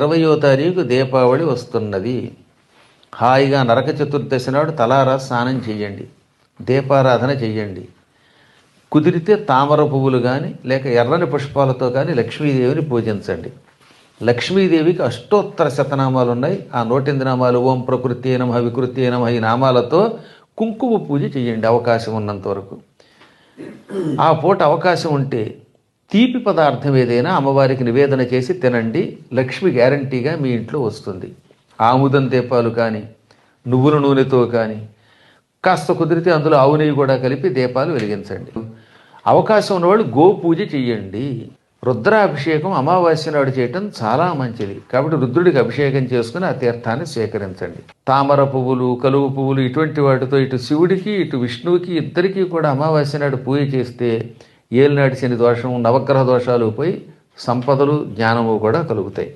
ఇరవయో తారీఖు దీపావళి వస్తున్నది. హాయిగా నరక చతుర్దశి నాడు తలారా స్నానం చేయండి. దీపారాధన చేయండి. కుదిరితే తామర పువ్వులు కానీ లేక ఎర్రని పుష్పాలతో కానీ లక్ష్మీదేవిని పూజించండి. లక్ష్మీదేవికి అష్టోత్తర శతనామాలు ఉన్నాయి ఆ నూటెనిమిది నామాలు ఓం ప్రకృతి నమ వికృతి నమ ఈ నామాలతో కుంకుమ పూజ చేయండి అవకాశం ఉన్నంత వరకు. ఆ పూట అవకాశం ఉంటే తీపి పదార్థం ఏదైనా అమ్మవారికి నివేదన చేసి తినండి. లక్ష్మి గ్యారంటీగా మీ ఇంట్లో వస్తుంది. ఆముదం దీపాలు కానీ నువ్వుల నూనెతో కానీ కాస్త కుదిరితే అందులో ఆవు నెయ్యి కూడా కలిపి దీపాలు వెలిగించండి. అవకాశం ఉన్నవాళ్ళు గో పూజ చెయ్యండి రుద్రాభిషేకం అమావాస్య నాడు చేయటం చాలా మంచిది. కాబట్టి రుద్రుడికి అభిషేకం చేసుకుని ఆ తీర్థాన్ని స్వీకరించండి. తామర పువ్వులు కలువు పువ్వులు ఇటువంటి వాటితో ఇటు శివుడికి ఇటు విష్ణువుకి ఇద్దరికీ కూడా అమావాస్య నాడు పూజ చేస్తే ఏలినాటి శని దోషం నవగ్రహ దోషాలు పోయి సంపదలు జ్ఞానము కూడా కలుగుతాయి.